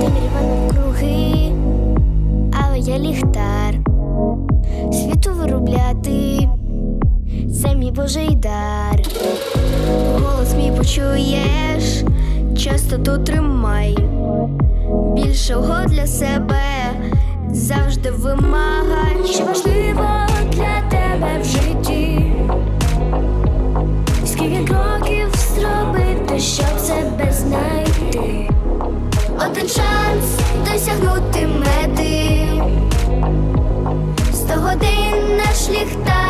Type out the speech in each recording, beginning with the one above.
Темрява навкруги, але я ліхтар. Світу виробляти, це мій божий дар. Голос мій почуєш, частоту тримай. Більшого для себе завжди вимагай. Що важливо досягнути мети. Сто годин наш ліхтар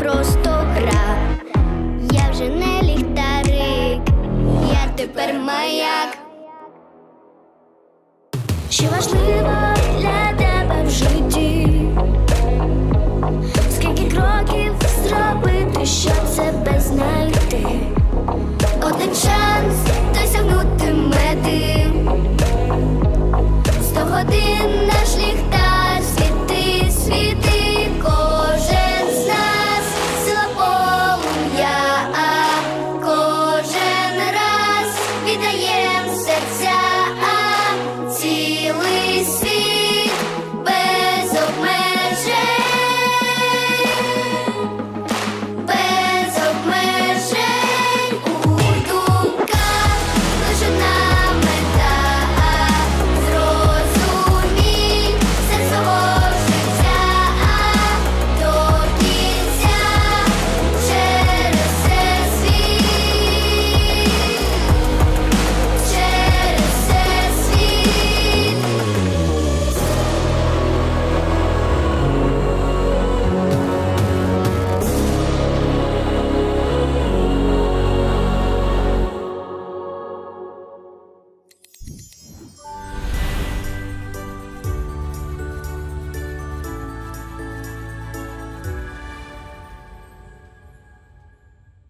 просто гра. Я вже не ліхтарик, я тепер маяк. Що важливо